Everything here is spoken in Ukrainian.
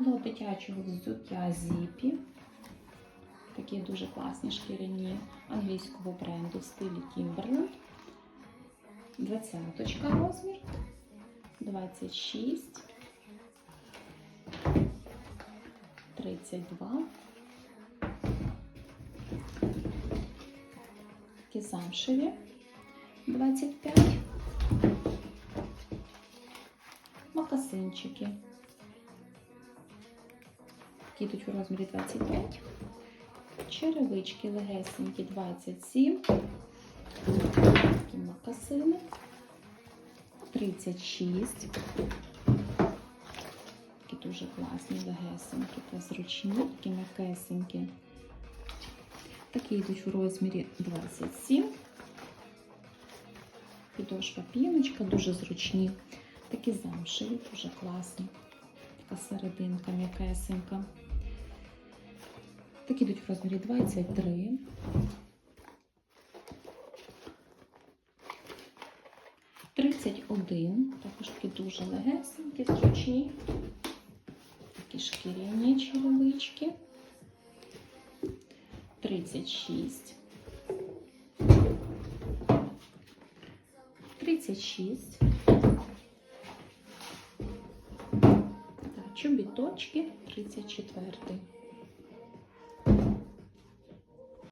до дитячого взуття зіпі. Такі дуже класні шкіряні англійського бренду в стилі Timberland. 20 розмір, 26, 32. Такі замшеві 25. Макасинчики. Такі йдуть у розмірі 25. Черевички легесенькі 27. Такі макасини. 36. Такі дуже класні, легесенькі та зручні, такі м'якесенькі. Такі йдуть у розмірі 27. Підошва піночка, дуже зручні. Такі замшеві, дуже класні. Така серединка м'якесенька. Такі йдуть в розмірі 23. Тридцять один, також такі дуже легесенькі, зручні. Такі шкіряні черевички. 36. 36. Так, чобіточки 34.